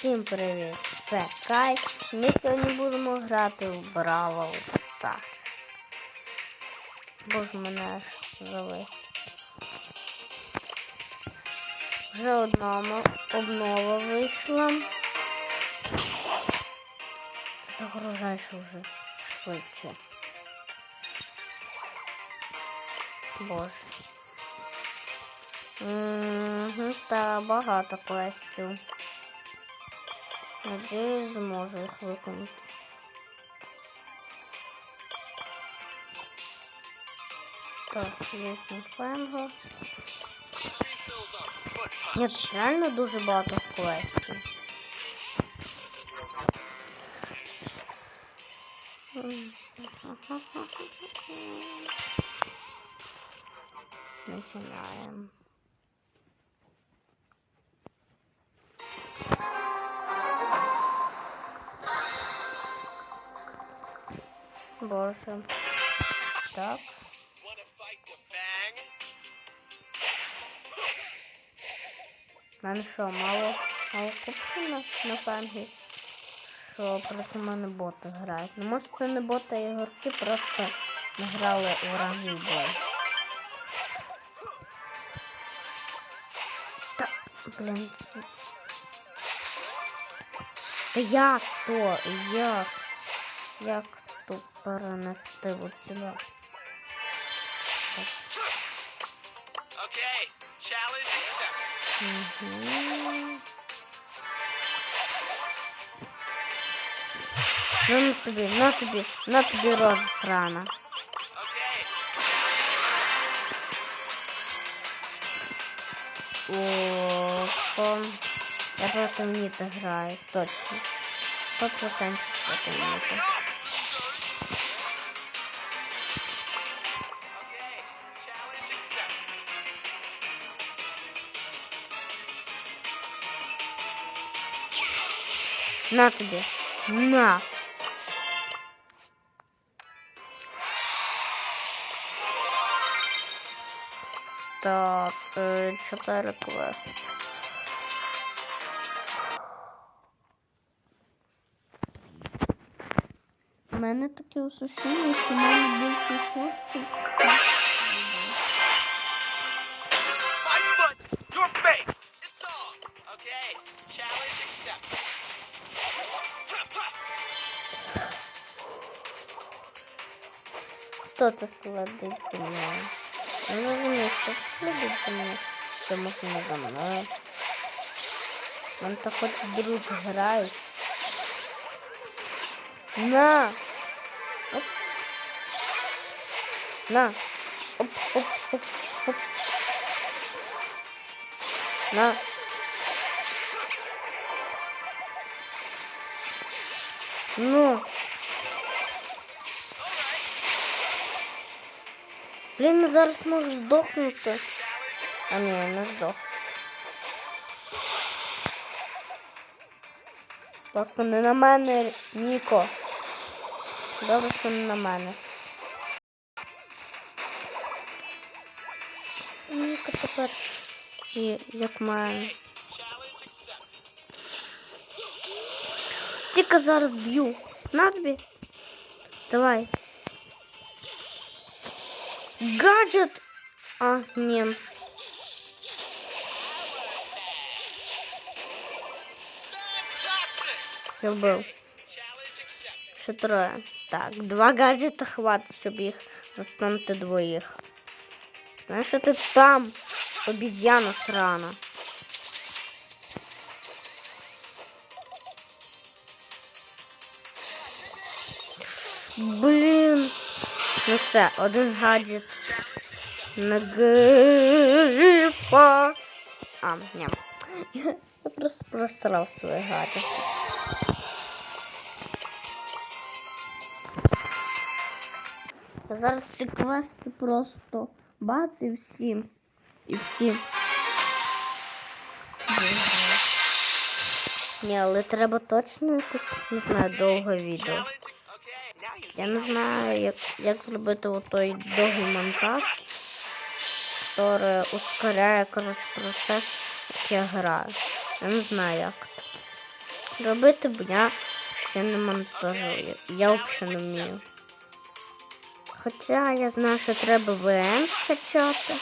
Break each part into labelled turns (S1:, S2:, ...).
S1: Всім привіт! Це Кай. Ми сьогодні будемо грати в Бравл Старс. Боже мене аж завис. Вже одна обнова вийшла. Ти загружаєш уже швидше. Боже. Угу, та багато квестів. Надіюсь, зможу їх виконати. Так, візьму фенго. Ні, тут реально дуже багато квестів. Начинаем. Боже. Так. Мене що, мало, мало кубків на, на фангі? Що проти мене боти грають? Ну може це не боти, а ігорки просто не грали у ранній бой. Та, блін. Та як то? Як? Як перенести от сюди?
S2: Okay, challenge accepted.
S1: Мгм. Ну на тобі, на тобі, на тобі розсрана.
S2: Okay,
S1: Опа. Я проти Ніти граю, точно. Сто процентів проти Ніти. На тобі. На. Так, е, чотири квести. У мене таке ощущення, що в мене більше шортів. Хто це следить за мною? Я не розумію, хто це следить за мною. Що не за мною. Мене так хоч друзі грають. На! Оп. На! Оп, оп, оп, оп. На! Ну! Блін, я зараз можу здохнути. А ні, не здох. Ласка, не на мене, Ніко. Добре, що не на мене. Ніко тепер всі, як мене. Тільки зараз б'ю. На тобі. Давай. Гаджет. А, ні.
S2: Fantastic.
S1: Я вбив.
S2: Challenge accepted.
S1: Ще троє. Так, два гаджета хватить, щоб їх застанути двоїх. Знаєш, що ти там, обіз'яна срана. Блін. Ну все, один гаджет. На грифа. А, ні. Я просто просрав свої гаджети. Зараз ці квести просто бац і всім. І всім. Ні, але треба точно якось, не знаю, довге відео. Я не знаю, як, як зробити той довгий монтаж, який ускоряє, коротше, процес, як я граю. Я не знаю, як. це. робити, бо я ще не монтажую. Я взагалі не вмію. Хоча я знаю, що треба ВМ скачати.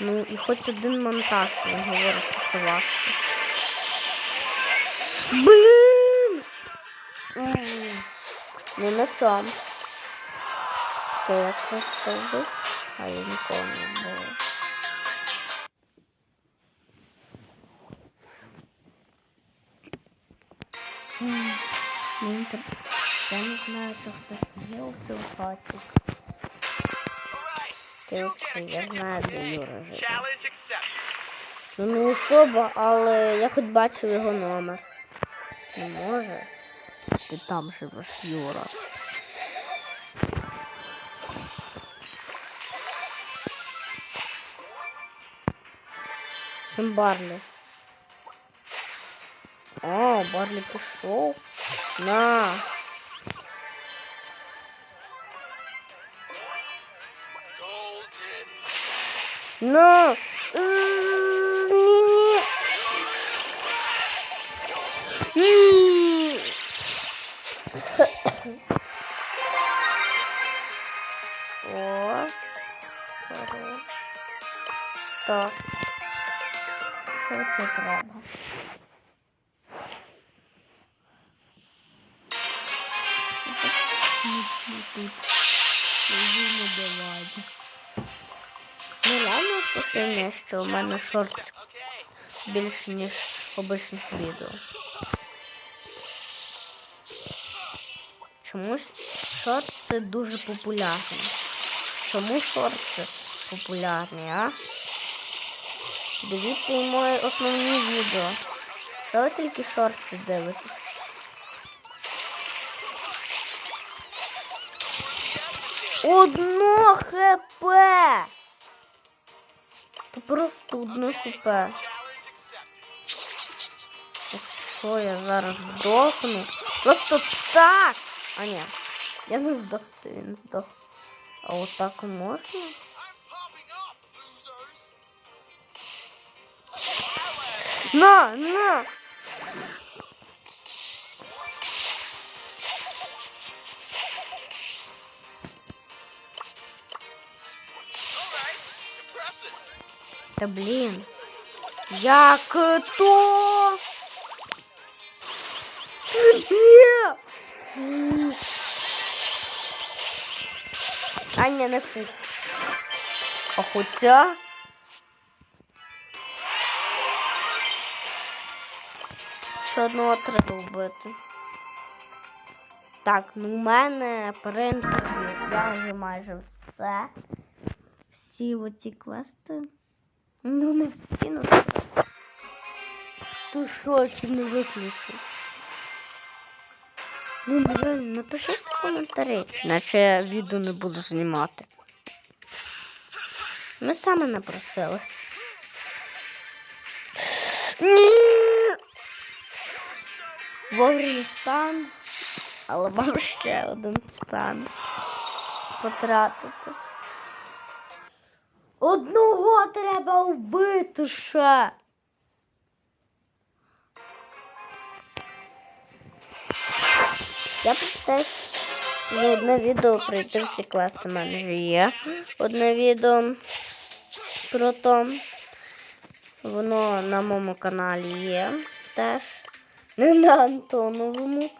S1: Ну і хоч один монтаж, не говорю, що це важко. Блін! М, Ну на чому? То я просто вбив, а я нікого не вбила. М, мені так- Я не знаю, чи хтось є у цьому. Ти
S2: a
S1: я знаю, де. Юра. Ну не особа, але я хоч бачив його номер. Не може. Ти там живеш, Юра. Там Барлі. О, Барлі пішов. На.
S2: Golden.
S1: На. Ні. О. Хорош. Так. Що це треба? Смішно тут. не давайте. Ну реально ощущення, що у мене шорт більше, ніж обичних відео. Чомусь шорт дуже популярний. Чому шорти популярні, а? Дивіться і мої основні відео. Що ви тільки шорти дивитесь? Одно хп! Це просто одно хп. Якщо я зараз здохну. Просто так! А ні, я не здох, це він здох. А отак можна?
S2: I'm popping off, losers.
S1: На, на!
S2: Alright. Impressive.
S1: Та блін. Як то? Ні! А ні, не фу. А хоча. Ще одного треба вбити. Так, ну у мене, в принципі, я вже майже все. Всі оці квести. Ну, не всі, ну. Ти що, чи не виключу? Ну, блин, напишіть коментарі, наче я відео не буду знімати. Ми саме напросились. Вовремя стан, але мав ще один стан потратити. Одного треба вбити ще. Я попитаюсь за одне відео пройти всі квести. У мене вже є одне відео про то. Воно на моєму каналі є теж. Не на Антоновому.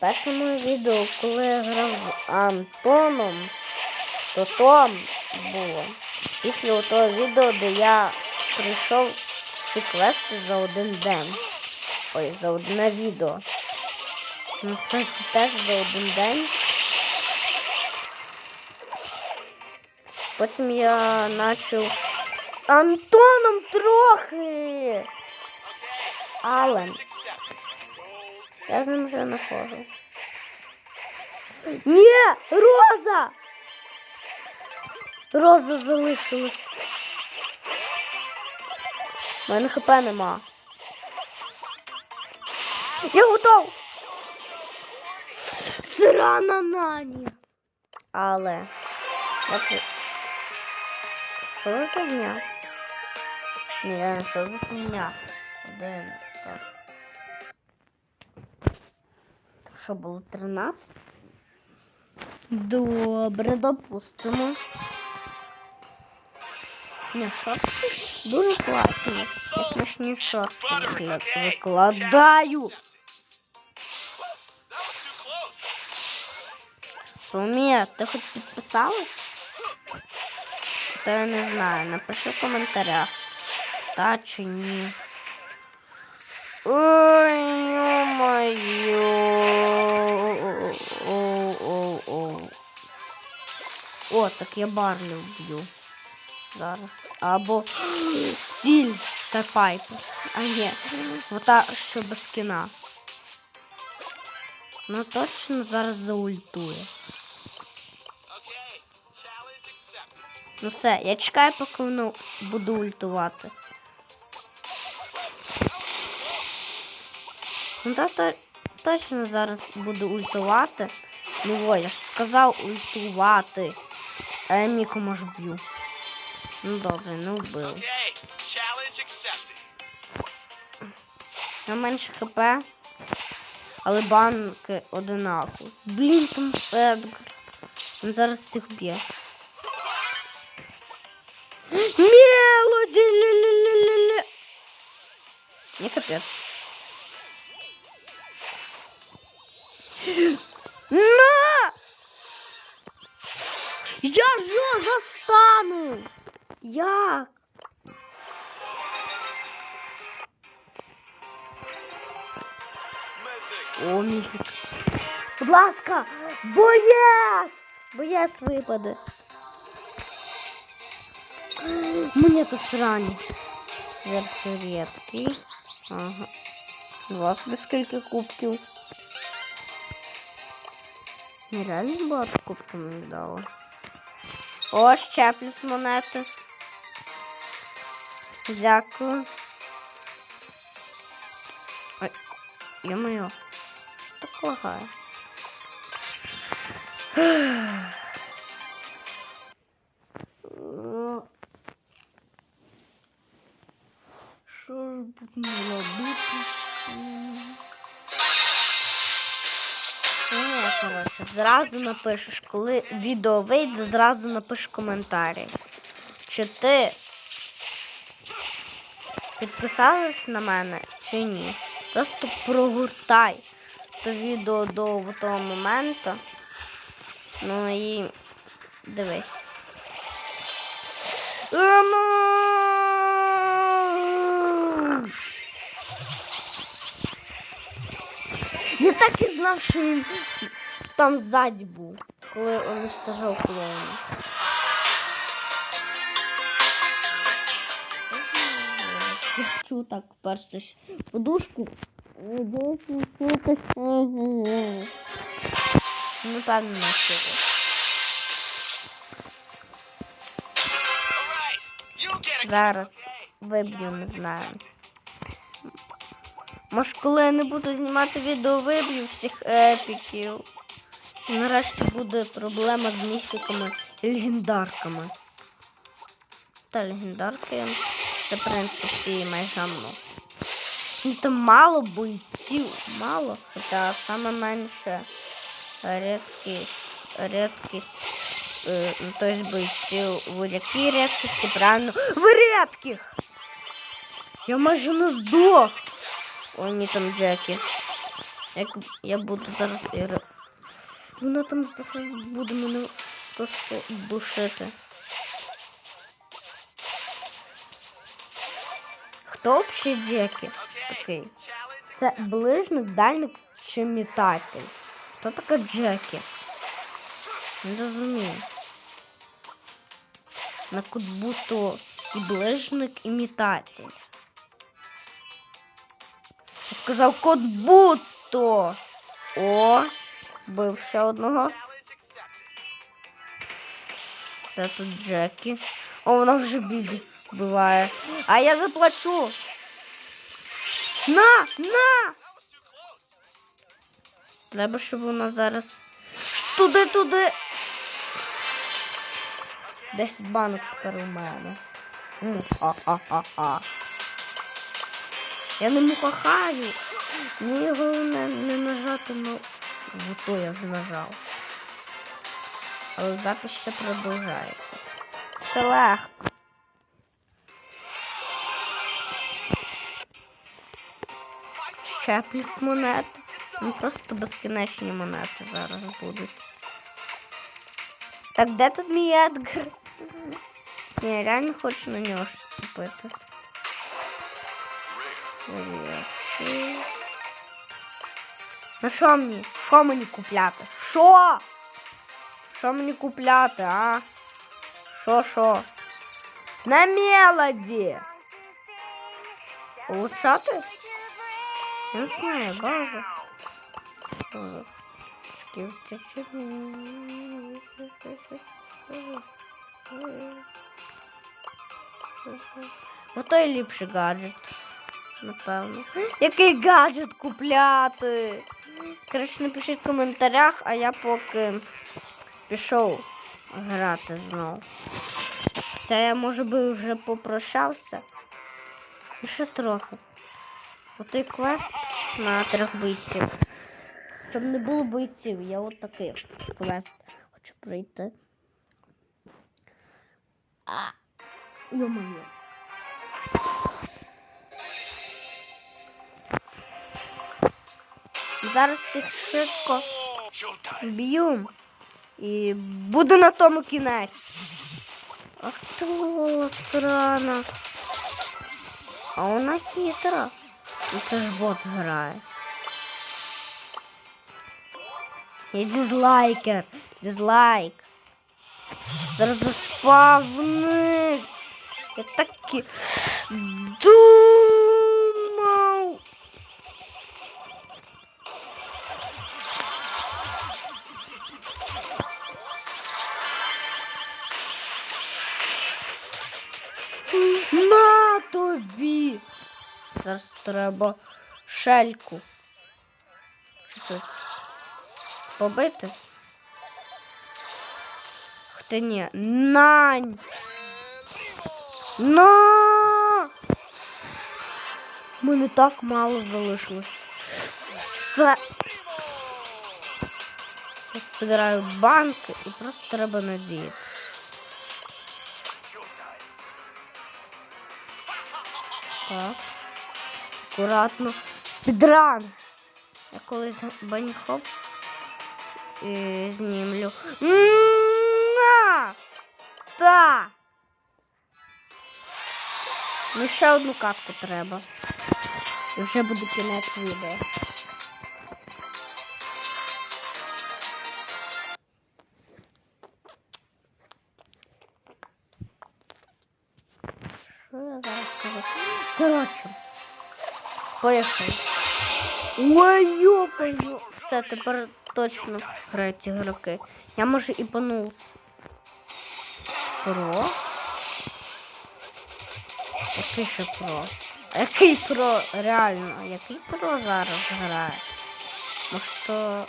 S1: Перше моє відео, коли я грав з Антоном, то то було. Після того відео, де я пройшов всі квести за один день. Ой, за одне відео. Насправді теж за один день. Потім я почав з Антоном трохи. Але я з ним вже не. Ні, Роза! Роза залишилась. У мене хп нема. Я готов! Срана нані. Але Що за фігня? Ні, що за фігня? Один, так. Так що було 13? Добре, допустимо. Ні, шорти дуже класні. Я смішні шорти викла- викладаю. Соломія, ти хоч підписалась? То я не знаю. Напиши в коментарях. Та чи ні. Ой. О-о-о. О, так я Барлі вб'ю. Зараз. Або ціль та пайпер. А ні, ота, що без кіна. Ну точно зараз заультує. Ну все, я чекаю, поки воно буду ультувати. Ну та то, точно зараз буду ультувати. Ну ой, я ж сказав ультувати. А я нікому ж б'ю. Ну добре, не вбив.
S2: Okay, challenge
S1: менше хп, але банки одинакові. Блін, там Едгар. Він зараз всіх б'є. Мелоді лі-лі-лі-лі-лі. Не капець. На! Я ж його застану! Як?
S2: Mythic.
S1: О, міфік. Будь ласка, боєць! Боєць випаде. Мені то срані. Сверхредкий. Ага. Два собі скільки кубків. Нереально багато кубків мені дало. О, ще плюс монети. Дякую. Ой, Ё-моё, что так будемо робити? Ну, коротше, зразу напишеш, коли відео вийде, зразу напиш коментарі. Чи ти підписалась на мене, чи ні? Просто прогуртай то відео до того моменту. Ну і дивись. Ема! Я так і знав, що він там ззаді був, коли уничтожав клоуна. Я хочу так перстись подушку. Ну, певно, не
S2: you
S1: Зараз виб'ю, не знаю. Може, коли я не буду знімати відео, виб'ю всіх епіків. Нарешті буде проблема з міфіками і легендарками. Та легендарки це, в принципі, майже. Ну, Там мало бойців, мало, хоча саме менше рідкість, рідкість, е, ну, тобто бойців в якій рідкості, правильно, в рідких! Я майже не здох. Ой, ні, там Джекі. Як я буду зараз Іри. Вона там зараз буде мене просто душити. Хто взагалі Джекі такий? Це ближник, дальник чи метатель? Хто така Джекі? Не розумію. На кут будто і ближник, і метатель. Сказав код будто. О, бив ще одного. Де тут Джекі? О, вона вже Бібі буває. А я заплачу. На! На! Треба, щоб вона зараз. Туди, туди. 10 банок тепер мене. Ха-ха-ха-ха. Я не мухахаю. Мені головне не нажати на. То я вже нажав. Але запис ще продовжається. Це легко. Ще плюс монети. Ну просто безкінечні монети зараз будуть. Так де тут мій Едгар? Я реально хочу на нього щось купити. Привіт. Ну що мені? Що мені купляти? Що? Що мені купляти, а? Що, що? На мелоді! Улучшати? Я не знаю, база. База. Ото і ліпший гаджет. Напевно. Який гаджет купляти? Коротше, напишіть в коментарях, а я поки пішов грати знову. Це я, може би, вже попрощався. Ще трохи. Отой квест на трьох бойців. Щоб не було бойців, я от такий квест хочу пройти. А, йо-моє. Зараз їх швидко б'ю. І буде на тому кінець. Ах то срана. А вона хитра. Ну це ж бот грає. Я дизлайкер. Дизлайк. Зараз заспавнить. Я так Зараз треба шельку. Що тут? Побити? Хоча ні. Нань. На! Мене так мало залишилось. Все. Я підбираю банки і просто треба надіятися.
S2: Showtime.
S1: Так. Акуратно. Спідран. Я колись баніхоп і знімлю. На! Та! Ну ще одну катку треба. І вже буде кінець відео. Що я зараз скажу? Поїхали. Ой, йопаю. Все, тепер точно грають ігроки. Я може і панулся. Про? Який ще про? Який про? Реально, який про зараз грає? Може то...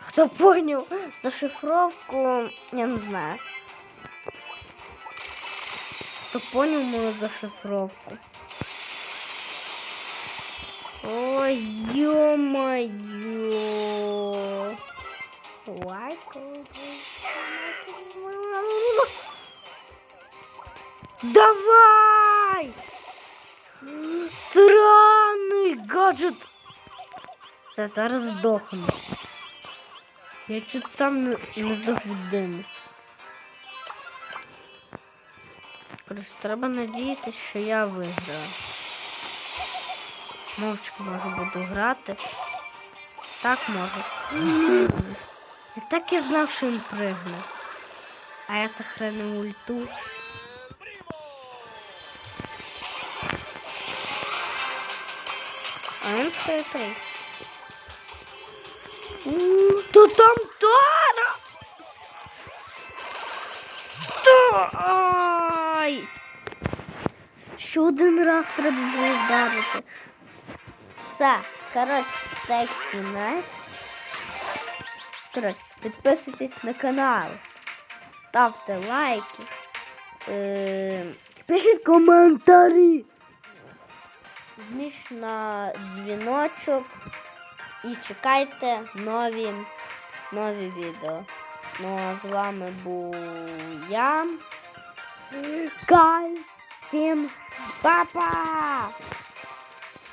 S1: Хто поняв зашифровку, я не знаю. Хто поняв мою зашифровку? Ой, ё-моё. Давай! Сраний гаджет! Зараз здохну. Я чуть сам не, не диму. Просто треба надіятися, що я виграю. Мовчки може буду грати. Так може. Я так і знав, що він пригне. А я сохранив ульту. А він. У, То там Тара! Та ай! Ще один раз треба було вдарити. Все, коротше, це кінець. Коротше, підписуйтесь на канал, ставте лайки, е, пишіть коментарі. Жміть на дзвіночок і чекайте нові, нові відео. Ну а з вами був я. Кай. Всем па-па!